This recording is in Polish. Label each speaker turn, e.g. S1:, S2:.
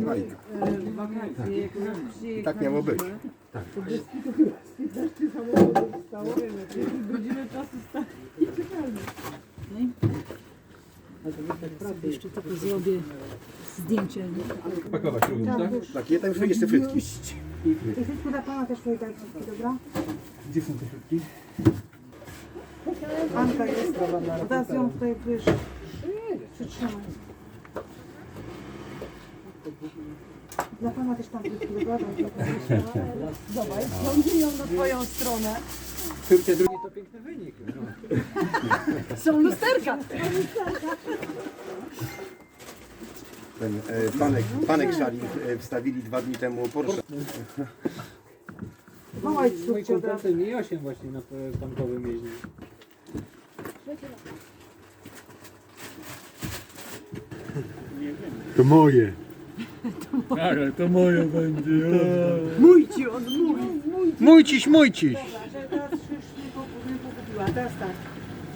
S1: bajka.
S2: e, wakacje, jak nas przyjechaliśmy,
S1: Tak miało być.
S2: to bez kitu chyba z 15 samochodów stało, godzinę czasu stali i czekali.
S3: Jeszcze tylko zrobię zdjęcie.
S4: Pakować również, tak?
S1: Tak, je tam już jeszcze frytki.
S5: I wszystko dla pana też tutaj daj wszystkie, dobra?
S4: Gdzie są te środki?
S5: Anka jest. Teraz ją tutaj wiesz, przytrzymaj. Dla pana też tam? Daj.
S2: Dawaj, ciągnij ją na twoją stronę.
S4: Szybcie drugi to piękny wynik.
S2: Są lusterka.
S1: Ten e, panek, panek szali e, wstawili dwa dni temu Porsche.
S5: Mała
S6: Mój
S5: słuchajcie od razu.
S6: ten i 8 właśnie na tankowym jeździ.
S4: To moje. Ale to moje będzie.
S2: Mój ci, on mój.
S4: Mój ciś, mój ciś.
S5: Dobra, że teraz już nie kupiła, teraz tak.